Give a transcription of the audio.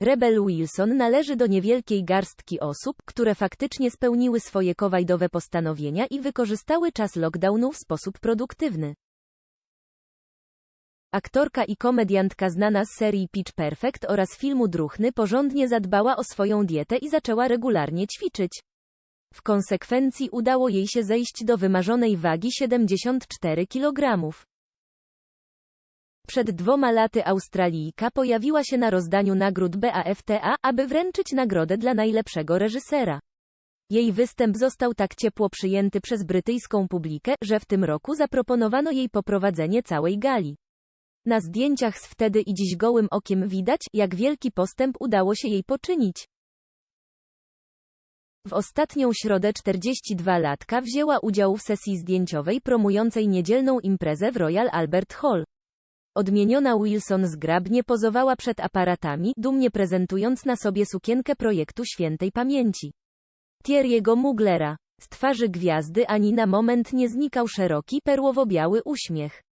Rebel Wilson należy do niewielkiej garstki osób, które faktycznie spełniły swoje kowajdowe postanowienia i wykorzystały czas lockdownu w sposób produktywny. Aktorka i komediantka znana z serii Pitch Perfect oraz filmu Druchny porządnie zadbała o swoją dietę i zaczęła regularnie ćwiczyć. W konsekwencji udało jej się zejść do wymarzonej wagi 74 kg. Przed dwoma laty Australijka pojawiła się na rozdaniu nagród BAFTA, aby wręczyć nagrodę dla najlepszego reżysera. Jej występ został tak ciepło przyjęty przez brytyjską publikę, że w tym roku zaproponowano jej poprowadzenie całej gali. Na zdjęciach z wtedy i dziś gołym okiem widać, jak wielki postęp udało się jej poczynić. W ostatnią środę 42-latka wzięła udział w sesji zdjęciowej promującej niedzielną imprezę w Royal Albert Hall. Odmieniona Wilson zgrabnie pozowała przed aparatami, dumnie prezentując na sobie sukienkę projektu świętej pamięci. Thierry'ego Muglera. Z twarzy gwiazdy ani na moment nie znikał szeroki perłowo-biały uśmiech.